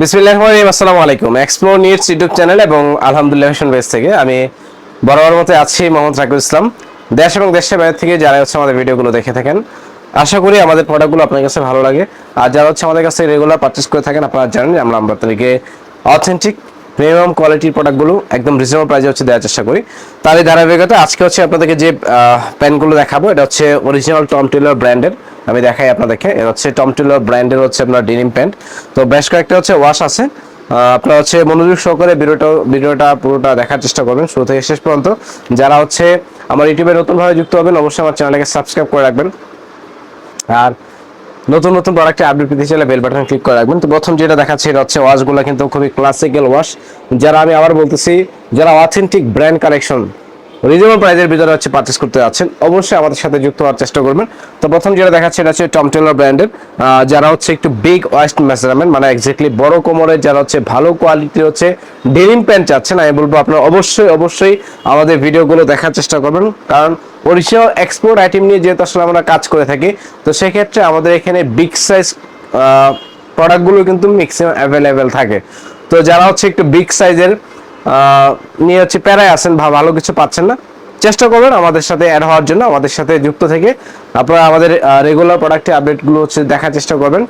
বিসমিল্লাহ রহমানির আসসালামু আলাইকুম। এক্সপ্লোর নিউজ ইউটিউব চ্যানেল এবং আলহামদুলিল্লাহ ফ্যাশন পেজ থেকে আমি বরাবর মতো আছি মোহাম্মদ রাকিবুল ইসলাম। দেশ এবং দেশের বাইরে থেকে যারা হচ্ছে আমাদের ভিডিওগুলো দেখে থাকেন, আশা করি আমাদের প্রোডাক্টগুলো আপনার কাছে ভালো লাগে। আর যারা হচ্ছে আমাদের কাছে রেগুলার পারচেস করে থাকেন, আপনারা জানেন আমরা আমরা তাদেরকে অথেন্টিক প্রিমিয়াম কোয়ালিটির প্রোডাক্টগুলো একদম রিজনেবল প্রাইসে হচ্ছে দেওয়ার চেষ্টা করি। তার এই ধারাবাহিকতা আজকে হচ্ছে আপনাদেরকে যে প্যান্টগুলো দেখাবো, এটা হচ্ছে অরিজিনাল টম টেলর ব্র্যান্ডের আমি দেখাই আপনাদেরকে। এটা হচ্ছে টম টেলর ব্র্যান্ডের হচ্ছে আপনার ডেনিম প্যান্ট তো বেশ কয়েকটা হচ্ছে ওয়াশ আছে। আপনারা হচ্ছে মনোযোগ সহকারে ভিডিওটা ভিডিওটা পুরোটা দেখার চেষ্টা করবেন শুরু থেকে শেষ পর্যন্ত। যারা হচ্ছে আমার ইউটিউবে নতুনভাবে যুক্ত হবেন, অবশ্যই আমার চ্যানেলটাকে সাবস্ক্রাইব করে রাখবেন। আর নতুন নতুন প্রোডাক্টে আপডেট পেতে চাইলে বেল বাটন ক্লিক করে রাখবেন। তো প্রথম যেটা দেখাচ্ছে, এটা হচ্ছে ওয়াশগুলো কিন্তু খুবই ক্লাসিক্যাল ওয়াশ যারা আমি আবার বলতেছি, যারা অথেন্টিক ব্র্যান্ড কালেকশন রিজনেবল প্রাইসের ভিতরে হচ্ছে পারচেস করতে যাচ্ছেন, অবশ্যই আমাদের সাথে যুক্ত হওয়ার চেষ্টা করবেন। তো প্রথম যেটা দেখাচ্ছে, এটা হচ্ছে টম টেলর ব্র্যান্ডের যারা হচ্ছে একটু বিগ ওয়েস্ট মেজারমেন্ট মানে এক্স্যাক্টলি বড় কোমরের, যারা হচ্ছে ভালো কোয়ালিটির হচ্ছে ডেনিম প্যান্ট চাচ্ছেন, আমি বলব আপনারা অবশ্যই অবশ্যই আমাদের ভিডিওগুলো দেখার চেষ্টা করবেন। কারণ অরিজিনাল এক্সপোর্ট আইটেম নিয়ে যেহেতু আসলে আমরা কাজ করে থাকি, তো সেক্ষেত্রে আমাদের এখানে বিগ সাইজ প্রোডাক্টগুলো কিন্তু ম্যাক্সিমাম অ্যাভেলেবেল থাকে। তো যারা হচ্ছে একটু বিগ সাইজের নিয়ে হচ্ছে প্যারায় আছেন বা ভালো কিছু পাচ্ছেন না। চেষ্টা করবেন আমাদের সাথে অ্যাড হওয়ার জন্য, আমাদের সাথে যুক্ত থেকে। আপনারা আমাদের রেগুলার প্রোডাক্টের আপডেটগুলো হচ্ছে দেখার চেষ্টা করবেন।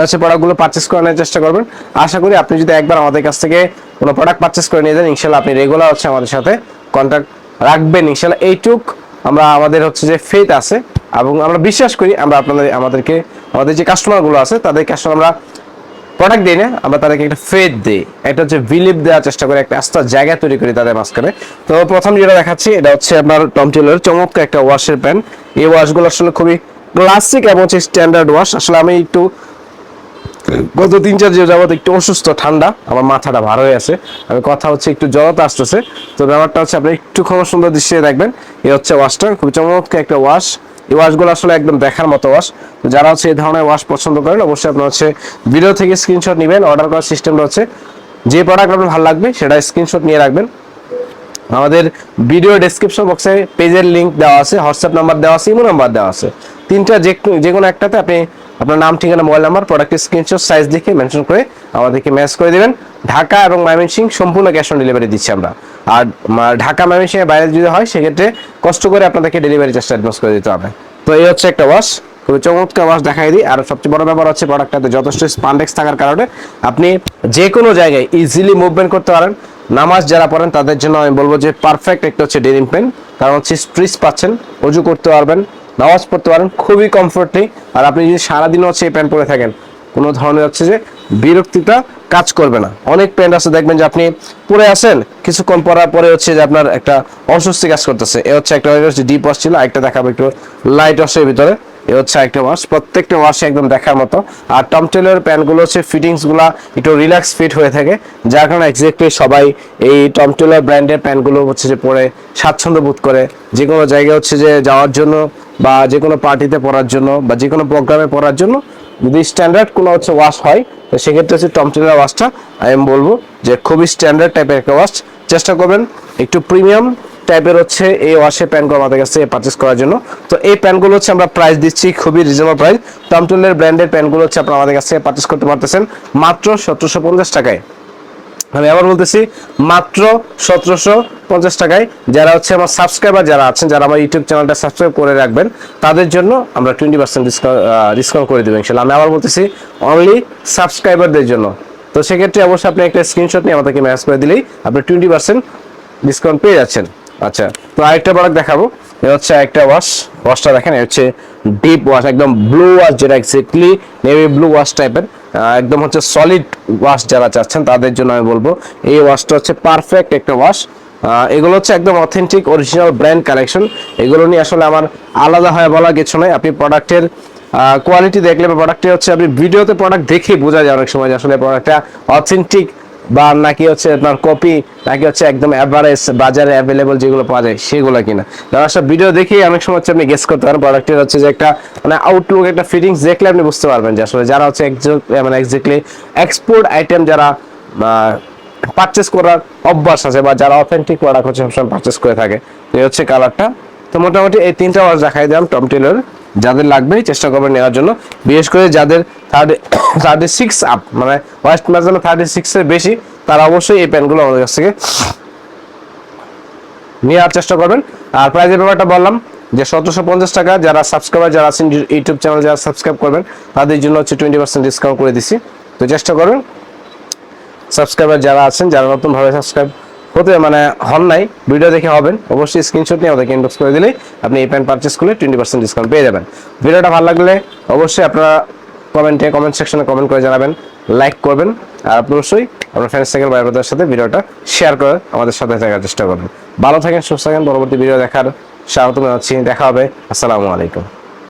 হচ্ছে প্রোডাক্টগুলো পারচেস করে নেওয়ার চেষ্টা করবেন। আশা করি আপনি যদি একবার আমাদের কাছ থেকে কোনো প্রোডাক্ট পারচেস করে নিয়ে যান, ইনশাল্লাহ আপনি রেগুলার হচ্ছে আমাদের সাথে কন্ট্যাক্ট রাখবেন, ইনশাল্লাহ। এইটুক আমরা, আমাদের হচ্ছে যে ফেথ আছে, এবং আমরা বিশ্বাস করি আমরা আপনাদের, আমাদেরকে, আমাদের যে কাস্টমারগুলো আছে তাদেরকে আসলে আমরা প্রোডাক্ট দিই না আমরা তাদেরকে একটা ফেদ দিই। একটা হচ্ছে বিলিভ দেওয়ার চেষ্টা করি, একটা আস্তা জায়গা তৈরি করি তাদের মাঝখানে। তো প্রথম যেটা দেখাচ্ছি, এটা হচ্ছে আপনার টম টেলর চমৎকার একটা ওয়াশের প্যান এই ওয়াশগুলো আসলে খুবই ক্লাসিক এবং হচ্ছে স্ট্যান্ডার্ড ওয়াশ আসলে আমি একটু গত তিন, চার যাবত একটু অসুস্থ, ঠান্ডা, আমার মাথাটা ভার হয়ে আছে। আমি কথা হচ্ছে একটু জড়তা আসতেছে। তো ব্যাপারটা হচ্ছে, আপনি একটু খুব সুন্দর দৃশ্যে দেখবেন। এই হচ্ছে ওয়াশটা খুব চমৎকার একটা ওয়াশ এই ওয়াশগুলো আসলে একদম দেখার মতো ওয়াশ তো যারা হচ্ছে এই ধরনের ওয়াশ পছন্দ করেন, অবশ্যই আপনার হচ্ছে ভিডিও থেকে স্ক্রিনশট নেবেন অর্ডার করার সিস্টেমটা হচ্ছে যে প্রোডাক্ট আপনার ভালো লাগবে, সেটা স্ক্রিনশট নিয়ে রাখবেন। আমাদের ভিডিও ডেসক্রিপশন বক্সে পেজের লিংক দেওয়া আছে হোয়াটসঅ্যাপ নাম্বার দেওয়া আছে ইমো নাম্বার দেওয়া আছে। তিনটা যে যে কোনো একটাতে আপনি আপনার নাম, ঠিকানা মোবাইল নাম্বার প্রোডাক্টের স্ক্রিনশট সাইজ দেখে মেনশন করে আমাদেরকে মেসেজ করে দেবেন। ঢাকা এবং ময়মনসিংহ সম্পূর্ণ ক্যাশ অন ডেলিভারি দিচ্ছি আমরা। আর ঢাকা ময়মনসিংহের বাইরে যদি হয়, সেক্ষেত্রে কষ্ট করে আপনাদেরকে ডেলিভারি চার্জটা অ্যাডভান্স করে দিতে হবে। তো এই হচ্ছে একটা ওয়াশ খুবই চমৎকার ওয়াশ দেখাই দিই। আর সবচেয়ে বড় ব্যাপার হচ্ছে প্রোডাক্টটাতে যথেষ্ট স্পান্ডেক্স থাকার কারণে আপনি যে কোনো জায়গায় ইজিলি মুভমেন্ট করতে পারেন। নামাজ যারা পড়েন, তাদের জন্য আমি বলব যে পারফেক্ট একটা হচ্ছে ডেনিম পেন কারণ হচ্ছে স্ট্রিচ পাচ্ছেন অজু করতে পারবেন, নামাজ পড়তে পারেন, খুবই কমফোর্টলি আর আপনি যদি সারাদিন হচ্ছে এই প্যান্ট পরে থাকেন, কোনো ধরনের হচ্ছে যে বিরক্তিটা কাজ করবে না। অনেক প্যান্ট আছে, দেখবেন যে আপনি পরে আসেন কিছুক্ষণ পরার পরে হচ্ছে যে আপনার একটা অস্বস্তি কাজ করতেছে। এ হচ্ছে একটা হচ্ছে ডিপ ওয়াশ ছিল একটা দেখাবো একটু লাইট ওয়াশের ভিতরে। এ হচ্ছে একটা ওয়াশ প্রত্যেকটা ওয়াশে একদম দেখার মতো। আর টম টেলের প্যান্টগুলো হচ্ছে ফিটিংসগুলো একটু রিল্যাক্স ফিট হয়ে থাকে, যার কারণে এক্স্যাক্টলি সবাই এই টম টেলার ব্র্যান্ডের প্যান্টগুলো হচ্ছে যে পরে স্বাচ্ছন্দ্য বোধ করে। যে কোনো জায়গায় হচ্ছে যে যাওয়ার জন্য বা যে কোনো পার্টিতে পড়ার জন্য বা যে কোনো প্রোগ্রামে পড়ার জন্য যদি স্ট্যান্ডার্ড কোনো হচ্ছে ওয়াশ হয়, তো সেক্ষেত্রে হচ্ছে টমটিলার ওয়াশটা আমি বলব যে খুবই স্ট্যান্ডার্ড টাইপের একটা ওয়াশ চেষ্টা করবেন একটু প্রিমিয়াম টাইপের হচ্ছে এই ওয়াশের প্যান্টগুলো আমাদের কাছে পারচেস করার জন্য। তো এই প্যান্টগুলো হচ্ছে আমরা প্রাইস দিচ্ছি খুবই রিজনেবল প্রাইস টমটুলের ব্র্যান্ডের প্যান্টগুলো হচ্ছে আপনারা আমাদের কাছে পারচেস করতে পারতেছেন মাত্র সতেরোশো পঞ্চাশ টাকায়। আমি আবার বলতেছি, মাত্র সতেরোশো পঞ্চাশ টাকায় যারা হচ্ছে আমার সাবস্ক্রাইবার যারা আছেন, যারা আমার ইউটিউব চ্যানেলটা সাবস্ক্রাইব করে রাখবেন, তাদের জন্য আমরা টোয়েন্টি পার্সেন্ট ডিসকাউন্ট ডিসকাউন্ট করে দেবো ইনশাল্লাহ। আমি আবার বলতেছি অনলি সাবস্ক্রাইবারদের জন্য। তো সেক্ষেত্রে অবশ্যই আপনি একটা স্ক্রিনশট নিয়ে আমাদেরকে ম্যাচ করে দিলেই আপনি টোয়েন্টি পার্সেন্ট ডিসকাউন্ট পেয়ে যাচ্ছেন। আচ্ছা তো আরেকটা প্রোডাক্ট দেখাবো। এটা হচ্ছে একটা ওয়াশ ওয়াশটা দেখেন হচ্ছে ডিপ ওয়াশ একদম ব্লু ওয়াশ যেটা এক্স্যাক্টলি নেভি ব্লু ওয়াশ টাইপের একদম হচ্ছে সলিড ওয়াশ যারা চাচ্ছেন, তাদের জন্য আমি বলব। এই ওয়াশটা হচ্ছে পারফেক্ট একটা ওয়াশ এগুলো হচ্ছে একদম অথেন্টিক অরিজিনাল ব্র্যান্ড কালেকশন এগুলো নিয়ে আসলে আমার আলাদা হয় বলা কিছু নয় আপনি প্রোডাক্টের কোয়ালিটি দেখলে বা প্রোডাক্টে হচ্ছে আপনি ভিডিওতে প্রোডাক্ট দেখে বোঝা যায় অনেক সময় যে আসলে প্রোডাক্টটা অথেন্টিক বা নাকি হচ্ছে আপনার কপি নাকি হচ্ছে একদম অ্যাভারেজ বাজারে অ্যাভেলেবল যেগুলো পাওয়া যায় সেগুলো কিনা। যারা সব ভিডিও দেখেই অনেক সময় হচ্ছে আপনি গেস করতে পারেন প্রোডাক্টের হচ্ছে যে একটা মানে আউটলুক একটা ফিটিংস দেখলে আপনি বুঝতে পারবেন যে আসলে যারা হচ্ছে মানে এক্স্যাক্টলি এক্সপোর্ট আইটেম যারা পারচেস করার অভ্যাস আছে বা যারা অথেন্টিক প্রোডাক্ট হচ্ছে সবসময় পারচেস করে থাকে, তো হচ্ছে কালারটা তো মোটামুটি এই তিনটা ওয়াশ দেখাই দিলাম টম টেলর যাদের লাগবে চেষ্টা করবেন নেওয়ার জন্য। বিশেষ করে যাদের থার্টি থার্টি সিক্স আপ মানে ওয়েস্ট মেজারমেন্ট থার্টি সিক্সের বেশি, তারা অবশ্যই এই প্যান্টগুলো আমাদের কাছ থেকে নেওয়ার চেষ্টা করবেন। আর প্রাইজের ব্যাপারটা বললাম যে সতেরোশো পঞ্চাশ টাকা যারা সাবস্ক্রাইবার যারা আছেন ইউটিউব চ্যানেল যারা সাবস্ক্রাইব করবেন, তাদের জন্য হচ্ছে টোয়েন্টি পার্সেন্ট ডিসকাউন্ট করে দিছি। তো চেষ্টা করবেন সাবস্ক্রাইবার যারা আছেন, যারা নতুনভাবে সাবস্ক্রাইব হতে মানে হন নাই, ভিডিও দেখে হবেন। অবশ্যই স্ক্রিনশট নিয়ে ওদেরকে ইনবক্স করে দিলেই আপনি এই প্যান্ট পারচেস করলে টোয়েন্টি পার্সেন্ট ডিসকাউন্ট পেয়ে যাবেন। ভিডিওটা ভালো লাগলে অবশ্যই আপনারা কমেন্টে কমেন্ট সেকশনে কমেন্ট করে জানাবেন লাইক করবেন, আর আপনি অবশ্যই আপনার ফ্রেন্ডস থেকে ভাই ব্রাদার সাথে ভিডিওটা শেয়ার করে আমাদের সাথে থাকার চেষ্টা করবেন। ভালো থাকেন, সুস্থ থাকেন, পরবর্তী ভিডিও দেখার স্বাগত জানাচ্ছি, দেখা হবে, আসসালামু আলাইকুম।